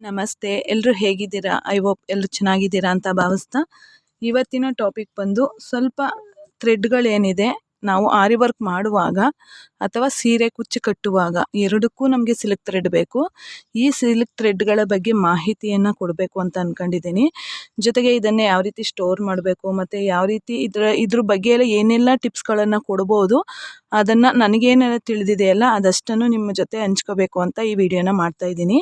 ನಮಸ್ತೆ. ಎಲ್ಲರೂ ಹೇಗಿದ್ದೀರಾ? ಐ ಹೋಪ್ ಎಲ್ಲರೂ ಚೆನ್ನಾಗಿದ್ದೀರಾ ಅಂತ ಭಾವಿಸ್ತಾ ಇವತ್ತಿನ ಟಾಪಿಕ್ ಬಂದು ಸ್ವಲ್ಪ ಥ್ರೆಡ್ಗಳೇನಿದೆ. ನಾವು ಆರಿ ವರ್ಕ್ ಮಾಡುವಾಗ ಅಥವಾ ಸೀರೆ ಕುಚ್ಚು ಕಟ್ಟುವಾಗ ಎರಡಕ್ಕೂ ನಮಗೆ ಸಿಲ್ಕ್ ಥ್ರೆಡ್ ಬೇಕು. ಈ ಸಿಲ್ಕ್ ಥ್ರೆಡ್ಗಳ ಬಗ್ಗೆ ಮಾಹಿತಿಯನ್ನು ಕೊಡಬೇಕು ಅಂತ ಅಂದ್ಕೊಂಡಿದ್ದೀನಿ ಜೊತೆಗೆ ಇದನ್ನು ಯಾವ ರೀತಿ ಸ್ಟೋರ್ ಮಾಡಬೇಕು ಮತ್ತು ಯಾವ ರೀತಿ ಇದರ, ಇದ್ರ ಬಗ್ಗೆ ಎಲ್ಲ ಏನೆಲ್ಲ ಟಿಪ್ಸ್ಗಳನ್ನು ಕೊಡ್ಬೋದು, ಅದನ್ನು ನನಗೇನೆಲ್ಲ ತಿಳಿದಿದೆಯಲ್ಲ ಅದಷ್ಟನ್ನು ನಿಮ್ಮ ಜೊತೆ ಹಂಚ್ಕೋಬೇಕು ಅಂತ ಈ ವಿಡಿಯೋನ ಮಾಡ್ತಾ ಇದ್ದೀನಿ.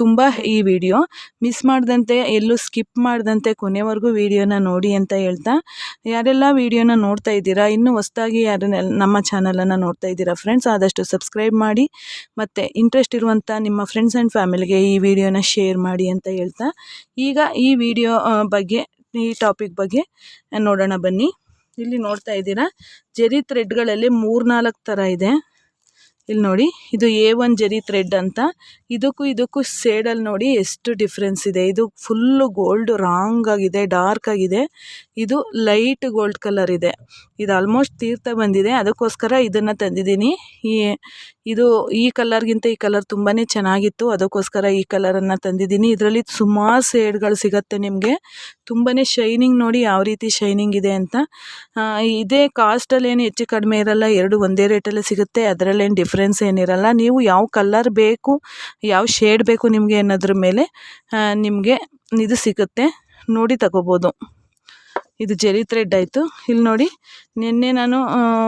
ತುಂಬ ಈ ವಿಡಿಯೋ. ಮಿಸ್ ಮಾಡಿದಂತೆ ಎಲ್ಲೂ ಸ್ಕಿಪ್ ಮಾಡಿದಂತೆ ಕೊನೆವರೆಗೂ ವಿಡಿಯೋನ ನೋಡಿ ಅಂತ ಹೇಳ್ತಾ, ಯಾರೆಲ್ಲ ವಿಡಿಯೋನ ನೋಡ್ತಾ ಇದ್ದೀರಾ, ಇನ್ನೂ ಹೊಸ್ದಾಗಿ ಯಾರನ್ನೆಲ್ಲ ನಮ್ಮ ಚಾನಲನ್ನು ನೋಡ್ತಾ ಇದ್ದೀರಾ ಫ್ರೆಂಡ್ಸ್ ಆದಷ್ಟು ಸಬ್ಸ್ಕ್ರೈಬ್ ಮಾಡಿ ಮತ್ತು ಇಂಟ್ರೆಸ್ಟ್ ಇರುವಂಥ ನಿಮ್ಮ ಫ್ರೆಂಡ್ಸ್ ಆ್ಯಂಡ್ ಫ್ಯಾಮಿಲಿಗೆ ಈ ವಿಡಿಯೋನ ಶೇರ್ ಮಾಡಿ ಅಂತ ಹೇಳ್ತಾ, ಈಗ ಈ ವಿಡಿಯೋ ಬಗ್ಗೆ, ಈ ಟಾಪಿಕ್ ಬಗ್ಗೆ ನೋಡೋಣ ಬನ್ನಿ. ಇಲ್ಲಿ ನೋಡ್ತಾ ಇದ್ದೀರಾ, ಜರಿ ಥ್ರೆಡ್ಗಳಲ್ಲಿ ಮೂರ್ನಾಲ್ಕು ಥರ ಇದೆ. ಇಲ್ಲಿ ನೋಡಿ, ಇದು ಎ ಒನ್ ಜರಿ ಥ್ರೆಡ್ ಅಂತ. ಇದಕ್ಕೂ ಇದಕ್ಕೂ ಸೇಡಲ್ಲಿ ನೋಡಿ ಎಷ್ಟು ಡಿಫ್ರೆನ್ಸ್ ಇದೆ. ಇದು ಫುಲ್ಲು ಗೋಲ್ಡ್ ರಾಂಗ್ ಆಗಿದೆ ಡಾರ್ಕ್ ಆಗಿದೆ. ಇದು ಲೈಟ್ ಗೋಲ್ಡ್ ಕಲರ್ ಇದೆ. ಇದು ಆಲ್ಮೋಸ್ಟ್ ತೀರ್ಥ ಬಂದಿದೆ. ಅದಕ್ಕೋಸ್ಕರ ಇದನ್ನು ತಂದಿದ್ದೀನಿ. ಈ ಇದು ಈ ಕಲರ್ಗಿಂತ ಈ ಕಲರ್ ತುಂಬಾ ಚೆನ್ನಾಗಿತ್ತು. ಅದಕ್ಕೋಸ್ಕರ ಈ ಕಲರನ್ನು ತಂದಿದ್ದೀನಿ. ಇದರಲ್ಲಿ ಸುಮಾರು ಸೇಡ್ಗಳು ಸಿಗುತ್ತೆ ನಿಮಗೆ. ತುಂಬಾ ಶೈನಿಂಗ್ ನೋಡಿ ಯಾವ ರೀತಿ ಶೈನಿಂಗ್ ಇದೆ ಅಂತ. ಇದೇ ಕಾಸ್ಟಲ್ಲಿ ಏನು ಹೆಚ್ಚು ಕಡಿಮೆ ಇರಲ್ಲ, ಎರಡು ಒಂದೇ ರೇಟಲ್ಲೇ ಸಿಗುತ್ತೆ. ಅದರಲ್ಲೇನು ಡಿಫ್ರೆನ್ಸ್ ಏನಿರಲ್ಲ. ನೀವು ಯಾವ ಕಲರ್ ಬೇಕು, ಯಾವ ಶೇಡ್ ಬೇಕು ನಿಮಗೆ ಅನ್ನೋದ್ರ ಮೇಲೆ ನಿಮಗೆ ಇದು ಸಿಗುತ್ತೆ. ನೋಡಿ ತಗೋಬೋದು. ಇದು ಜೆರಿ ಥ್ರೆಡ್ ಆಯಿತು. ಇಲ್ಲಿ ನೋಡಿ, ನಿನ್ನೆ ನಾನು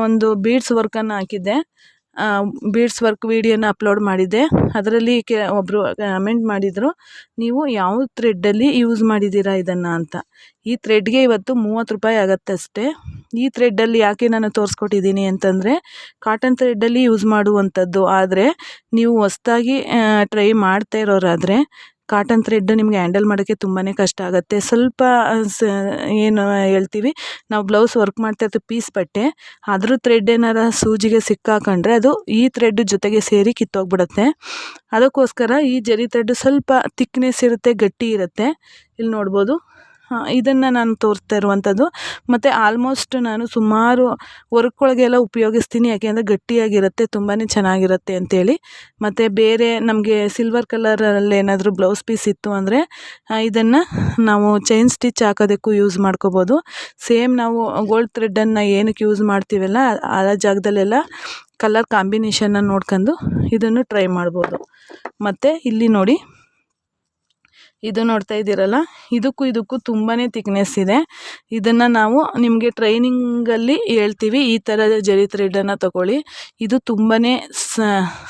ಒಂದು ಬೀಡ್ಸ್ ವರ್ಕನ್ನು ಹಾಕಿದ್ದೆ. ಬೀಡ್ಸ್ ವರ್ಕ್ ವೀಡಿಯೋನ ಅಪ್ಲೋಡ್ ಮಾಡಿದ್ದೆ. ಅದರಲ್ಲಿ ಕೆ ಒಬ್ಬರು ಕಮೆಂಟ್ ಮಾಡಿದರು, ನೀವು ಯಾವ ಥ್ರೆಡ್ಡಲ್ಲಿ ಯೂಸ್ ಮಾಡಿದ್ದೀರಾ ಇದನ್ನು ಅಂತ? ಈ ಥ್ರೆಡ್ಗೆ ಇವತ್ತು ಮೂವತ್ತು ರೂಪಾಯಿ ಆಗುತ್ತೆ ಅಷ್ಟೇ. ಈ ಥ್ರೆಡ್ಡಲ್ಲಿ ಯಾಕೆ ನಾನು ತೋರಿಸ್ಕೊಟ್ಟಿದ್ದೀನಿ ಅಂತಂದರೆ ಕಾಟನ್ ಥ್ರೆಡ್ಡಲ್ಲಿ ಯೂಸ್ ಮಾಡುವಂಥದ್ದು ಆದರೆ, ನೀವು ಹೊಸ್ದಾಗಿ ಟ್ರೈ ಮಾಡ್ತಾ ಇರೋರಾದರೆ ಕಾಟನ್ ಥ್ರೆಡ್ ನಿಮಗೆ ಹ್ಯಾಂಡಲ್ ಮಾಡೋಕ್ಕೆ ತುಂಬಾ ಕಷ್ಟ ಆಗುತ್ತೆ. ಸ್ವಲ್ಪ ಏನು ಹೇಳ್ತೀವಿ, ನಾವು ಬ್ಲೌಸ್ ವರ್ಕ್ ಮಾಡ್ತಾ ಇರ್ತೀವಿ ಪೀಸ್ ಬಟ್ಟೆ, ಅದ್ರ ಥ್ರೆಡ್ ಏನಾರ ಸೂಜಿಗೆ ಸಿಕ್ಕಾಕೊಂಡ್ರೆ ಅದು ಈ ಥ್ರೆಡ್ ಜೊತೆಗೆ ಸೇರಿ ಕಿತ್ತೋಗ್ಬಿಡುತ್ತೆ. ಅದಕ್ಕೋಸ್ಕರ ಈ ಜರಿ ಥ್ರೆಡ್ ಸ್ವಲ್ಪ ತಿಕ್ನೆಸ್ ಇರುತ್ತೆ, ಗಟ್ಟಿ ಇರುತ್ತೆ. ಇಲ್ಲಿ ನೋಡ್ಬೋದು ಇದನ್ನು ನಾನು ತೋರಿಸ್ತಾ ಇರುವಂಥದ್ದು ಮತ್ತು ಆಲ್ಮೋಸ್ಟ್ ನಾನು ಸುಮಾರು ವರ್ಕ್ಗಳಿಗೆಲ್ಲ ಉಪಯೋಗಿಸ್ತೀನಿ. ಯಾಕೆಂದರೆ ಗಟ್ಟಿಯಾಗಿರುತ್ತೆ ತುಂಬಾ ಚೆನ್ನಾಗಿರುತ್ತೆ ಅಂಥೇಳಿ ಮತ್ತು ಬೇರೆ ನಮಗೆ ಸಿಲ್ವರ್ ಕಲರಲ್ಲಿ ಏನಾದರೂ ಬ್ಲೌಸ್ ಪೀಸ್ ಇತ್ತು ಅಂದರೆ ಇದನ್ನು ನಾವು ಚೈನ್ ಸ್ಟಿಚ್ ಹಾಕೋದಕ್ಕೂ ಯೂಸ್ ಮಾಡ್ಕೋಬೋದು. ಸೇಮ್ ನಾವು ಗೋಲ್ಡ್ ಥ್ರೆಡ್ಡನ್ನು ಏನಕ್ಕೆ ಯೂಸ್ ಮಾಡ್ತೀವಲ್ಲ ಆ ಜಾಗದಲ್ಲೆಲ್ಲ ಕಲರ್ ಕಾಂಬಿನೇಷನ್ನ ನೋಡ್ಕೊಂಡು ಇದನ್ನು ಟ್ರೈ ಮಾಡ್ಬೋದು. ಮತ್ತು ಇಲ್ಲಿ ನೋಡಿ ಇದು ನೋಡ್ತಾ ಇದ್ದೀರಲ್ಲ? ಇದಕ್ಕೂ ಇದಕ್ಕೂ ತುಂಬಾ ತಿಕ್ನೆಸ್ ಇದೆ. ಇದನ್ನು ನಾವು ನಿಮಗೆ ಟ್ರೈನಿಂಗಲ್ಲಿ ಹೇಳ್ತೀವಿ, ಈ ಥರ ಜರಿ ಥ್ರೆಡನ್ನು ತಗೊಳ್ಳಿ. ಇದು ತುಂಬಾ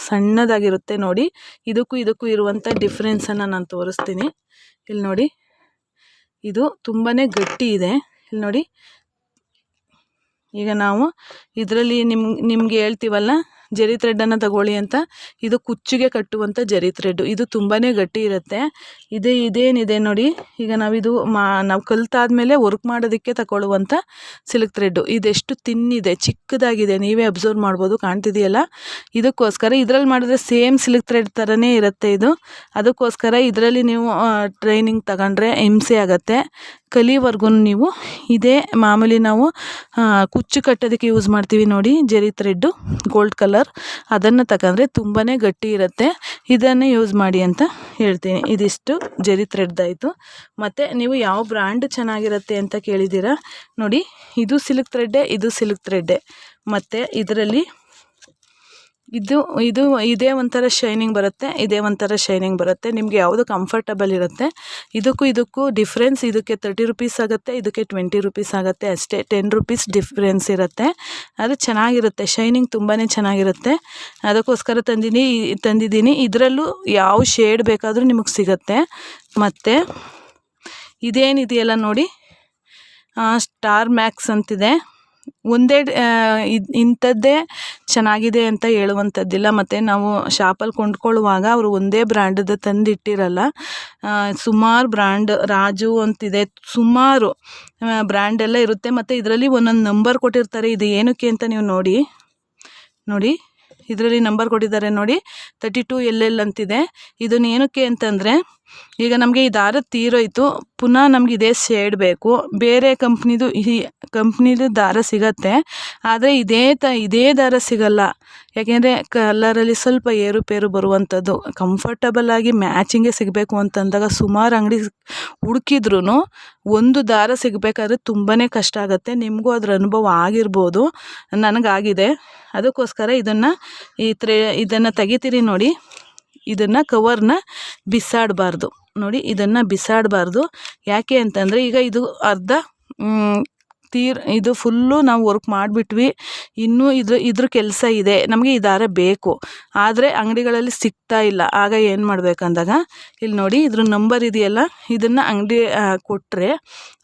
ಸಣ್ಣದಾಗಿರುತ್ತೆ ನೋಡಿ. ಇದಕ್ಕೂ ಇದಕ್ಕೂ ಇರುವಂಥ ಡಿಫ್ರೆನ್ಸನ್ನು ನಾನು ತೋರಿಸ್ತೀನಿ. ಇಲ್ಲಿ ನೋಡಿ. ಇದು ತುಂಬಾ ಗಟ್ಟಿ ಇದೆ. ಇಲ್ಲಿ ನೋಡಿ. ಈಗ ನಾವು ಇದರಲ್ಲಿ ನಿಮ್ಗೆ ನಿಮಗೆ ಹೇಳ್ತೀವಲ್ಲ? ಜರಿ ಥ್ರೆಡ್ಡನ್ನು ತಗೊಳ್ಳಿ ಅಂತ. ಇದು ಕುಚ್ಚಿಗೆ ಕಟ್ಟುವಂಥ ಜರಿ ಥ್ರೆಡ್ಡು ಇದು ತುಂಬಾ ಗಟ್ಟಿ ಇರುತ್ತೆ. ಇದು, ಇದೇನಿದೆ ನೋಡಿ. ಈಗ ನಾವಿದು ಮಾ, ನಾವು ಕಲ್ತಾದ್ಮೇಲೆ ವರ್ಕ್ ಮಾಡೋದಕ್ಕೆ ತಗೊಳ್ಳುವಂಥ ಸಿಲ್ಕ್ ಥ್ರೆಡ್ಡು ಇದೆಷ್ಟು ತಿನ್ನಿದೆ, ಚಿಕ್ಕದಾಗಿದೆ. ನೀವೇ ಅಬ್ಸರ್ವ್ ಮಾಡ್ಬೋದು, ಕಾಣ್ತಿದೆಯಲ್ಲ? ಇದಕ್ಕೋಸ್ಕರ ಇದರಲ್ಲಿ ಮಾಡಿದ್ರೆ ಸೇಮ್ ಸಿಲ್ಕ್ ಥ್ರೆಡ್ ಥರನೇ ಇರುತ್ತೆ ಇದು. ಅದಕ್ಕೋಸ್ಕರ ಇದರಲ್ಲಿ ನೀವು ಟ್ರೈನಿಂಗ್ ತಗೊಂಡ್ರೆ ಹಿಂಸೆ ಆಗುತ್ತೆ. ಕಲಿವರೆಗೂ ನೀವು ಇದೇ ಮಾಮೂಲಿ ನಾವು ಕುಚ್ಚು ಕಟ್ಟೋದಕ್ಕೆ ಯೂಸ್ ಮಾಡ್ತೀವಿ ನೋಡಿ, ಜೆರಿ ಥ್ರೆಡ್ಡು ಗೋಲ್ಡ್ ಕಲರ್ ಅದನ್ನು ತಗೊಂಡ್ರೆ ತುಂಬಾ ಗಟ್ಟಿ ಇರುತ್ತೆ. ಇದನ್ನೇ ಯೂಸ್ ಮಾಡಿ ಅಂತ ಹೇಳ್ತೀನಿ. ಇದಿಷ್ಟು ಜೆರಿ ಥ್ರೆಡ್ದಾಯಿತು ಮತ್ತು ನೀವು ಯಾವ ಬ್ರ್ಯಾಂಡ್ ಚೆನ್ನಾಗಿರುತ್ತೆ ಅಂತ ಕೇಳಿದ್ದೀರಾ? ನೋಡಿ, ಇದು ಸಿಲ್ಕ್ ಥ್ರೆಡ್ಡೆ ಇದು ಸಿಲ್ಕ್ ಥ್ರೆಡ್ಡೆ ಮತ್ತು ಇದರಲ್ಲಿ ಇದು ಇದು ಇದೇ ಒಂಥರ ಶೈನಿಂಗ್ ಬರುತ್ತೆ, ಇದೇ ಒಂಥರ ಶೈನಿಂಗ್ ಬರುತ್ತೆ, ನಿಮಗೆ ಯಾವುದು ಕಂಫರ್ಟಬಲ್ ಇರುತ್ತೆ. ಇದಕ್ಕೂ ಇದಕ್ಕೂ ಡಿಫ್ರೆನ್ಸ್ ಇದಕ್ಕೆ ತರ್ಟಿ ರುಪೀಸ್ ಆಗುತ್ತೆ, ಇದಕ್ಕೆ ಟ್ವೆಂಟಿ ರುಪೀಸ್ ಆಗುತ್ತೆ, ಅಷ್ಟೇ ಟೆನ್ ರುಪೀಸ್ ಡಿಫ್ರೆನ್ಸ್ ಇರುತ್ತೆ. ಅದು ಚೆನ್ನಾಗಿರುತ್ತೆ ಶೈನಿಂಗ್ ತುಂಬಾ ಚೆನ್ನಾಗಿರುತ್ತೆ. ಅದಕ್ಕೋಸ್ಕರ ತಂದಿನಿ, ತಂದಿದ್ದೀನಿ. ಇದರಲ್ಲೂ ಯಾವ ಶೇಡ್ ಬೇಕಾದರೂ ನಿಮಗೆ ಸಿಗುತ್ತೆ. ಮತ್ತು, ಇದೇನಿದೆಯಲ್ಲ ನೋಡಿ ಸ್ಟಾರ್ ಮ್ಯಾಕ್ಸ್ ಅಂತಿದೆ. ಒಂದೇ ಇದು, ಇಂಥದ್ದೇ ಚೆನ್ನಾಗಿದೆ ಅಂತ ಹೇಳುವಂಥದ್ದಿಲ್ಲ. ಮತ್ತು ನಾವು ಶಾಪಲ್ಲಿ ಕೊಂಡ್ಕೊಳ್ಳುವಾಗ ಅವರು ಒಂದೇ ಬ್ರ್ಯಾಂಡದ್ದು ತಂದಿಟ್ಟಿರಲ್ಲ. ಸುಮಾರು ಬ್ರ್ಯಾಂಡ್ ರಾಜು ಅಂತಿದೆ. ಸುಮಾರು ಬ್ರ್ಯಾಂಡೆಲ್ಲ ಇರುತ್ತೆ. ಮತ್ತು ಇದರಲ್ಲಿ ಒಂದೊಂದು ನಂಬರ್ ಕೊಟ್ಟಿರ್ತಾರೆ. ಇದು ಏನಕ್ಕೆ ಅಂತ ನೀವು ನೋಡಿ ನೋಡಿ. ಇದರಲ್ಲಿ ನಂಬರ್ ಕೊಟ್ಟಿದ್ದಾರೆ ನೋಡಿ. ತರ್ಟಿ ಟು ಎಲ್ ಎಲ್ ಅಂತಿದೆ. ಇದನ್ನು ಏನಕ್ಕೆ ಅಂತಂದರೆ ಈಗ ನಮಗೆ ಈ ದಾರ ತೀರೋಯ್ತು ಪುನಃ ನಮ್ಗೆ ಇದೇ ಶೇಡ್ ಬೇಕು. ಬೇರೆ ಕಂಪ್ನಿದು ಈ ಕಂಪ್ನಿದು ದಾರ ಸಿಗತ್ತೆ. ಆದರೆ ಇದೇ ತ, ಇದೇ ದಾರ ಸಿಗಲ್ಲ. ಯಾಕೆಂದರೆ ಕಲರಲ್ಲಿ ಸ್ವಲ್ಪ ಏರುಪೇರು ಬರುವಂಥದ್ದು ಕಂಫರ್ಟಬಲ್ ಆಗಿ ಮ್ಯಾಚಿಂಗೇ ಸಿಗಬೇಕು ಅಂತಂದಾಗ ಸುಮಾರು ಅಂಗಡಿ ಹುಡುಕಿದ್ರೂ ಒಂದು ದಾರ ಸಿಗಬೇಕಾದ್ರೆ ತುಂಬಾ ಕಷ್ಟ ಆಗುತ್ತೆ. ನಿಮಗೂ ಅದ್ರ ಅನುಭವ ಆಗಿರ್ಬೋದು. ನನಗಾಗಿದೆ. ಅದಕ್ಕೋಸ್ಕರ ಇದನ್ನು ಈ ತ್ರೆ, ಇದನ್ನು ತೆಗಿತೀರಿ ನೋಡಿ. ಇದನ್ನು ಕವರ್ನ ಬಿಸಾಡಬಾರ್ದು. ನೋಡಿ ಇದನ್ನು ಬಿಸಾಡಬಾರ್ದು. ಯಾಕೆ ಅಂತಂದರೆ ಈಗ ಇದು ಅರ್ಧ ತೀರ್ ಇದು ಫುಲ್ಲು ನಾವು ವರ್ಕ್ ಮಾಡಿಬಿಟ್ವಿ. ಇನ್ನೂ ಇದ್ರ ಇದ್ರ ಕೆಲಸ ಇದೆ. ನಮಗೆ ಈ ದಾರ ಬೇಕು. ಆದರೆ ಅಂಗಡಿಗಳಲ್ಲಿ ಸಿಗ್ತಾ ಇಲ್ಲ. ಆಗ ಏನು ಮಾಡಬೇಕಂದಾಗ ಇಲ್ಲಿ ನೋಡಿ ಇದ್ರ ನಂಬರ್ ಇದೆಯಲ್ಲ? ಇದನ್ನು ಅಂಗಡಿ ಕೊಟ್ಟರೆ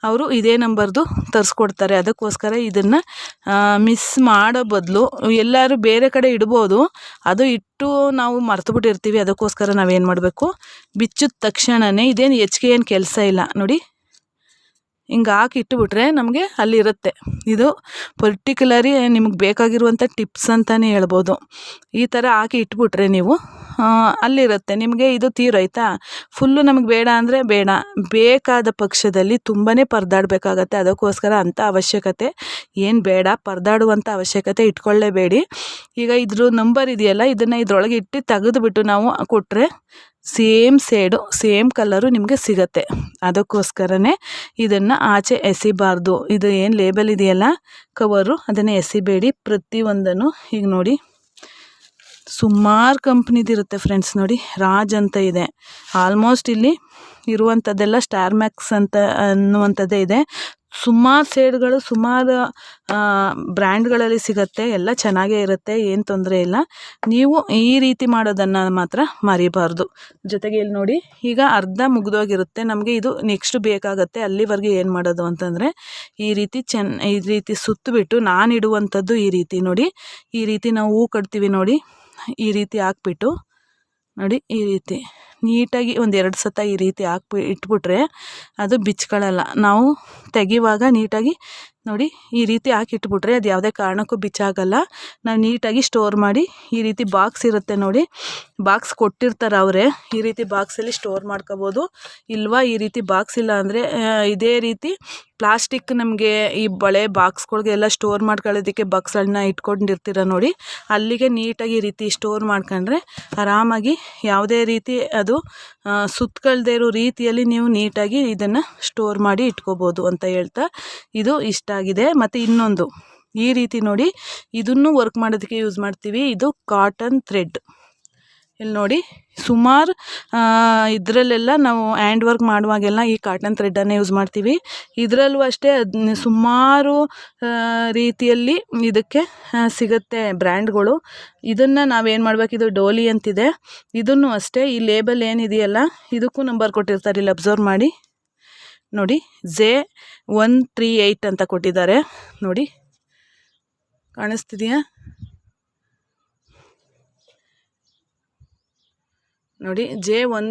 ಅವರು ಇದೇ ನಂಬರ್ದು ತರಿಸ್ಕೊಡ್ತಾರೆ. ಅದಕ್ಕೋಸ್ಕರ ಇದನ್ನು ಮಿಸ್ ಮಾಡೋ ಬದಲು ಎಲ್ಲರೂ ಬೇರೆ ಕಡೆ ಇಡ್ಬೋದು. ಅದು ಇಟ್ಟು ನಾವು ಮರ್ತುಬಿಟ್ಟಿರ್ತೀವಿ ಅದಕ್ಕೋಸ್ಕರ ನಾವೇನು ಮಾಡಬೇಕು? ಬಿಚ್ಚಿದ ತಕ್ಷಣವೇ ಇದೇನು ಹೆಚ್ಚಿಗೆ ಏನು ಕೆಲಸ ಇಲ್ಲ. ನೋಡಿ. ಹಿಂಗೆ ಹಾಕಿ ಇಟ್ಟುಬಿಟ್ರೆ ನಮಗೆ ಅಲ್ಲಿರುತ್ತೆ ಇದು ಪರ್ಟಿಕ್ಯುಲರಿ ನಿಮಗೆ ಬೇಕಾಗಿರುವಂಥ ಟಿಪ್ಸ್ ಅಂತಲೇ ಹೇಳ್ಬೋದು. ಈ ಥರ ಹಾಕಿ ಇಟ್ಬಿಟ್ರೆ ನೀವು ಅಲ್ಲಿರುತ್ತೆ. ನಿಮಗೆ ಇದು ತೀರೋಯ್ತಾ ಫುಲ್ಲು ನಮಗೆ ಬೇಡ ಅಂದರೆ ಬೇಡ. ಬೇಕಾದ ಪಕ್ಷದಲ್ಲಿ ತುಂಬಾ ಪರದಾಡಬೇಕಾಗತ್ತೆ. ಅದಕ್ಕೋಸ್ಕರ ಅಂಥ ಅವಶ್ಯಕತೆ. ಏನು ಬೇಡ ಪರದಾಡುವಂಥ ಅವಶ್ಯಕತೆ ಇಟ್ಕೊಳ್ಳೇಬೇಡಿ. ಈಗ ಇದ್ರ ನಂಬರ್ ಇದೆಯಲ್ಲ, ಇದನ್ನು ಇದರೊಳಗೆ ಇಟ್ಟು ತೆಗೆದುಬಿಟ್ಟು ನಾವು ಕೊಟ್ಟರೆ ಸೇಮ್ ಸೇಡು, ಸೇಮ್ ಕಲರು ನಿಮಗೆ ಸಿಗತ್ತೆ. ಅದಕ್ಕೋಸ್ಕರನೇ ಇದನ್ನು ಆಚೆ ಎಸಿಬಾರ್ದು. ಇದು ಏನು ಲೇಬಲ್ ಇದೆಯಲ್ಲ? ಕವರು ಅದನ್ನು ಎಸಿಬೇಡಿ. ಪ್ರತಿಯೊಂದನ್ನು ಈಗ ನೋಡಿ. ಸುಮಾರು ಕಂಪ್ನಿದಿರುತ್ತೆ ಫ್ರೆಂಡ್ಸ್ ನೋಡಿ. ರಾಜ್ ಅಂತ ಇದೆ. ಆಲ್ಮೋಸ್ಟ್ ಇಲ್ಲಿ ಇರುವಂಥದ್ದೆಲ್ಲ ಸ್ಟಾರ್ ಮ್ಯಾಕ್ಸ್ ಅಂತ ಅನ್ನುವಂಥದ್ದೇ ಇದೆ. ಸುಮಾರು ಸೇಡ್ಗಳು ಸುಮಾರು ಬ್ರ್ಯಾಂಡ್ಗಳಲ್ಲಿ ಸಿಗತ್ತೆ. ಎಲ್ಲ ಚೆನ್ನಾಗೇ ಇರುತ್ತೆ. ಏನು ತೊಂದರೆ ಇಲ್ಲ. ನೀವು ಈ ರೀತಿ ಮಾಡೋದನ್ನು ಮಾತ್ರ ಮರಿಬಾರ್ದು. ಜೊತೆಗೆ ಇಲ್ಲಿ ನೋಡಿ, ಈಗ ಅರ್ಧ ಮುಗಿದೋಗಿರುತ್ತೆ. ನಮಗೆ ಇದು ನೆಕ್ಸ್ಟ್ ಬೇಕಾಗತ್ತೆ. ಅಲ್ಲಿವರೆಗೆ ಏನು ಮಾಡೋದು ಅಂತಂದರೆ, ಈ ರೀತಿ ಚೆನ್ನ ಈ ರೀತಿ ಸುತ್ತಬಿಟ್ಟು ನಾನು ಇಡುವಂಥದ್ದು ಈ ರೀತಿ ನೋಡಿ. ಈ ರೀತಿ ನಾವು ಹೂ ಕಟ್ತೀವಿ ನೋಡಿ. ಈ ರೀತಿ ಹಾಕ್ಬಿಟ್ಟು ನೋಡಿ ಈ ರೀತಿ ನೀಟಾಗಿ ಒಂದು ಎರಡು ಸತ ಈ ರೀತಿ ಹಾಕ್ಬಿ ಇಟ್ಬಿಟ್ರೆ ಅದು ಬಿಚ್ಕೊಳ್ಳಲ್ಲ. ನಾವು ತೆಗೆಯುವಾಗ ನೀಟಾಗಿ ನೋಡಿ, ಈ ರೀತಿ ಹಾಕಿ ಇಟ್ಬಿಟ್ರೆ ಅದು ಯಾವುದೇ ಕಾರಣಕ್ಕೂ ಬಿಚ್ಚಾಗಲ್ಲ. ನಾವು ನೀಟಾಗಿ ಸ್ಟೋರ್ ಮಾಡಿ, ಈ ರೀತಿ ಬಾಕ್ಸ್ ಇರುತ್ತೆ ನೋಡಿ. ಬಾಕ್ಸ್ ಕೊಟ್ಟಿರ್ತಾರೆ ಅವರೇ, ಈ ರೀತಿ ಬಾಕ್ಸಲ್ಲಿ ಸ್ಟೋರ್ ಮಾಡ್ಕೋಬೋದು. ಇಲ್ವಾ, ಈ ರೀತಿ ಬಾಕ್ಸ್ ಇಲ್ಲ ಅಂದರೆ ಇದೇ ರೀತಿ ಪ್ಲಾಸ್ಟಿಕ್ ನಮಗೆ ಈ ಬಳೆ ಬಾಕ್ಸ್ಗಳಿಗೆಲ್ಲ ಸ್ಟೋರ್ ಮಾಡ್ಕೊಳ್ಳೋದಕ್ಕೆ ಬಾಕ್ಸ್ಗಳನ್ನ ಇಟ್ಕೊಂಡಿರ್ತೀರ ನೋಡಿ. ಅಲ್ಲಿಗೆ ನೀಟಾಗಿ ಈ ರೀತಿ ಸ್ಟೋರ್ ಮಾಡ್ಕೊಂಡ್ರೆ ಆರಾಮಾಗಿ ಯಾವುದೇ ರೀತಿ ಅದು ಸುತ್ತಕಳ್ದೇ ಇರೋ ರೀತಿಯಲ್ಲಿ ನೀವು ನೀಟಾಗಿ ಇದನ್ನು ಸ್ಟೋರ್ ಮಾಡಿ ಇಟ್ಕೋಬೋದು ಅಂತ ಹೇಳ್ತಾ, ಇದು ಇಷ್ಟ. ಆಗಿದೆ ಮತ್ತು ಇನ್ನೊಂದು. ಈ ರೀತಿ ನೋಡಿ, ಇದನ್ನು ವರ್ಕ್ ಮಾಡೋದಕ್ಕೆ ಯೂಸ್ ಮಾಡ್ತೀವಿ. ಇದು ಕಾಟನ್ ಥ್ರೆಡ್ ಇಲ್ಲಿ ನೋಡಿ, ಸುಮಾರು ಇದರಲ್ಲೆಲ್ಲ ನಾವು ಹ್ಯಾಂಡ್ ವರ್ಕ್ ಮಾಡುವಾಗೆಲ್ಲ ಈ ಕಾಟನ್ ಥ್ರೆಡ್ಡನ್ನೇ ಯೂಸ್ ಮಾಡ್ತೀವಿ. ಇದರಲ್ಲೂ ಅಷ್ಟೇ ಅದನ್ನ ಸುಮಾರು ರೀತಿಯಲ್ಲಿ ಇದಕ್ಕೆ ಸಿಗುತ್ತೆ ಬ್ರ್ಯಾಂಡ್ಗಳು. ಇದನ್ನು ನಾವೇನು ಇದು ಡೋಲಿ ಅಂತಿದೆ. ಇದನ್ನು ಅಷ್ಟೇ, ಈ ಲೇಬಲ್ ಏನಿದೆಯಲ್ಲ, ಇದಕ್ಕೂ ನಂಬರ್ ಕೊಟ್ಟಿರ್ತಾರೆ, ಇಲ್ಲಿ ಅಬ್ಸರ್ವ್ ಮಾಡಿ. ನೋಡಿ, ಜೆ ಒನ್ ತ್ರೀ ಏಯ್ಟ್ ಅಂತ ಕೊಟ್ಟಿದ್ದಾರೆ. ನೋಡಿ, ಕಾಣಿಸ್ತಿದೆಯಾ? ನೋಡಿ, ಜೆ ಒನ್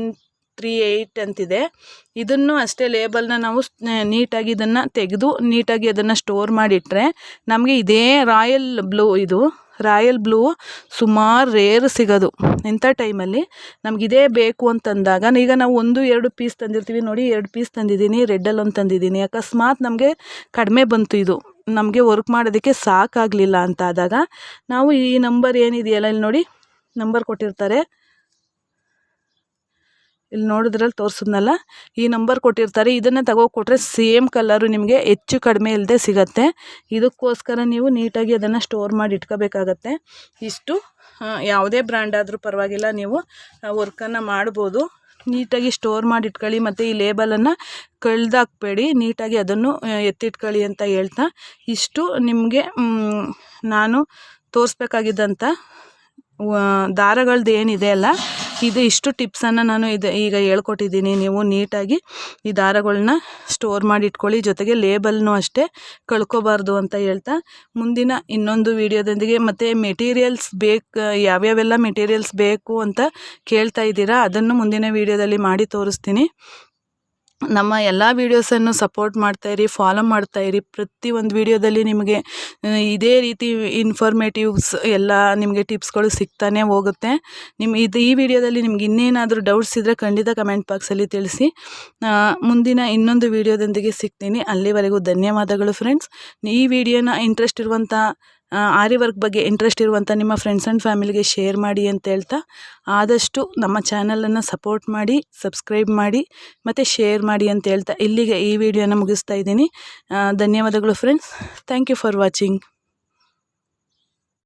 ತ್ರೀ ಏಯ್ಟ್ ಅಂತಿದೆ. ಇದನ್ನು ಅಷ್ಟೇ ಲೇಬಲ್ನ ನಾವು ನೀಟಾಗಿ ಇದನ್ನು ತೆಗೆದು ನೀಟಾಗಿ ಅದನ್ನು ಸ್ಟೋರ್ ಮಾಡಿಟ್ರೆ ನಮಗೆ ಇದೇ ರಾಯಲ್ ಬ್ಲೂ ಇದು. ರಾಯಲ್ ಬ್ಲೂ ಸುಮಾರು ರೇರ್ ಸಿಗೋದು. ಇಂಥ ಟೈಮಲ್ಲಿ ನಮಗಿದೇ ಬೇಕು ಅಂತಂದಾಗ ಈಗ ನಾವು ಒಂದು, ಎರಡು ಪೀಸ್ ತಂದಿರ್ತೀವಿ ನೋಡಿ, ಎರಡು ಪೀಸ್ ತಂದಿದ್ದೀನಿ ರೆಡ್ಡಲ್ಲಿ ಒಂದು ತಂದಿದ್ದೀನಿ. ಅಕಸ್ಮಾತ್ ನಮಗೆ ಕಡಿಮೆ ಬಂತು ಇದು. ನಮಗೆ ವರ್ಕ್ ಮಾಡೋದಕ್ಕೆ ಸಾಕಾಗಲಿಲ್ಲ ಅಂತ ಆದಾಗ ನಾವು ಈ ನಂಬರ್ ಏನಿದೆಯಲ್ಲ, ಇಲ್ಲಿ ನೋಡಿ ನಂಬರ್ ಕೊಟ್ಟಿರ್ತಾರೆ. ಇಲ್ಲಿ ನೋಡಿದ್ರಲ್ಲಿ ತೋರಿಸಿದ್ನಲ್ಲ, ಈ ನಂಬರ್ ಕೊಟ್ಟಿರ್ತಾರೆ. ಇದನ್ನು ತಗೋಕೊಟ್ರೆ ಸೇಮ್ ಕಲರು ನಿಮಗೆ ಹೆಚ್ಚು ಕಡಿಮೆ ಇಲ್ಲದೆ ಸಿಗತ್ತೆ. ಇದಕ್ಕೋಸ್ಕರ ನೀವು ನೀಟಾಗಿ ಅದನ್ನು ಸ್ಟೋರ್ ಮಾಡಿ ಇಟ್ಕೋಬೇಕಾಗತ್ತೆ. ಇಷ್ಟು ಯಾವುದೇ ಬ್ರ್ಯಾಂಡ್ ಆದರೂ ಪರವಾಗಿಲ್ಲ, ನೀವು ವರ್ಕನ್ನು ಮಾಡ್ಬೋದು. ನೀಟಾಗಿ ಸ್ಟೋರ್ ಮಾಡಿ ಇಟ್ಕೊಳ್ಳಿ, ಮತ್ತು ಈ ಲೇಬಲನ್ನು ಕಳ್ದಾಕ್ಬೇಡಿ. ನೀಟಾಗಿ ಅದನ್ನು ಎತ್ತಿಟ್ಕೊಳ್ಳಿ ಅಂತ ಹೇಳ್ತಾ. ಇಷ್ಟು ನಿಮಗೆ ನಾನು ತೋರಿಸ್ಬೇಕಾಗಿದ್ದಂಥ ದಾರಗಳದ್ದು ಏನಿದೆ ಅಲ್ಲ ಇದು ಇಷ್ಟು ಟಿಪ್ಸನ್ನು ನಾನು ಇದು ಈಗ ಹೇಳ್ಕೊಟ್ಟಿದ್ದೀನಿ. ನೀವು ನೀಟಾಗಿ ಈ ದಾರಗಳನ್ನ ಸ್ಟೋರ್ ಮಾಡಿ ಇಟ್ಕೊಳ್ಳಿ. ಜೊತೆಗೆ ಲೇಬಲ್ನು ಅಷ್ಟೇ ಕಳ್ಕೊಬಾರ್ದು ಅಂತ ಹೇಳ್ತಾ ಮುಂದಿನ ಇನ್ನೊಂದು ವಿಡಿಯೋದೊಂದಿಗೆ ಮತ್ತು ಮೆಟೀರಿಯಲ್ಸ್ ಬೇಕು, ಯಾವ್ಯಾವೆಲ್ಲ ಮೆಟೀರಿಯಲ್ಸ್ ಬೇಕು ಅಂತ ಕೇಳ್ತಾ ಇದ್ದೀರಾ, ಅದನ್ನು ಮುಂದಿನ ವಿಡಿಯೋದಲ್ಲಿ ಮಾಡಿ ತೋರಿಸ್ತೀನಿ. ನಮ್ಮ ಎಲ್ಲ ವೀಡಿಯೋಸನ್ನು ಸಪೋರ್ಟ್ ಮಾಡ್ತಾಯಿರಿ ಫಾಲೋ ಮಾಡ್ತಾಯಿರಿ ಪ್ರತಿ ಒಂದು ವೀಡಿಯೋದಲ್ಲಿ ನಿಮಗೆ ಇದೇ ರೀತಿ ಇನ್ಫಾರ್ಮೇಟಿವ್ಸ್ ಎಲ್ಲ ನಿಮಗೆ ಟಿಪ್ಸ್ಗಳು ಸಿಗ್ತಾನೆ ಹೋಗುತ್ತೆ. ನಿಮ್ಮ ಇದು ಈ ವಿಡಿಯೋದಲ್ಲಿ ನಿಮ್ಗೆ ಇನ್ನೇನಾದರೂ ಡೌಟ್ಸ್ ಇದ್ದರೆ ಖಂಡಿತ ಕಮೆಂಟ್ ಬಾಕ್ಸಲ್ಲಿ ತಿಳಿಸಿ. ಮುಂದಿನ ಇನ್ನೊಂದು ವಿಡಿಯೋದೊಂದಿಗೆ ಸಿಗ್ತೀನಿ. ಅಲ್ಲಿವರೆಗೂ ಧನ್ಯವಾದಗಳು ಫ್ರೆಂಡ್ಸ್ ಈ ವಿಡಿಯೋನ ಇಂಟ್ರೆಸ್ಟ್ ಇರುವಂಥ ಆರಿ ವರ್ಕ್ ಬಗ್ಗೆ ಇಂಟ್ರೆಸ್ಟ್ ಇರುವಂಥ ನಿಮ್ಮ ಫ್ರೆಂಡ್ಸ್ ಆ್ಯಂಡ್ ಫ್ಯಾಮಿಲಿಗೆ ಶೇರ್ ಮಾಡಿ ಅಂತ ಹೇಳ್ತಾ, ಆದಷ್ಟು ನಮ್ಮ ಚಾನಲನ್ನು ಸಪೋರ್ಟ್ ಮಾಡಿ ಸಬ್ಸ್ಕ್ರೈಬ್ ಮಾಡಿ, ಮತ್ತು ಶೇರ್ ಮಾಡಿ ಅಂತ ಹೇಳ್ತಾ ಇಲ್ಲಿಗೆ ಈ ವಿಡಿಯೋನ ಮುಗಿಸ್ತಾ ಇದ್ದೀನಿ. ಧನ್ಯವಾದಗಳು friends thank you for watching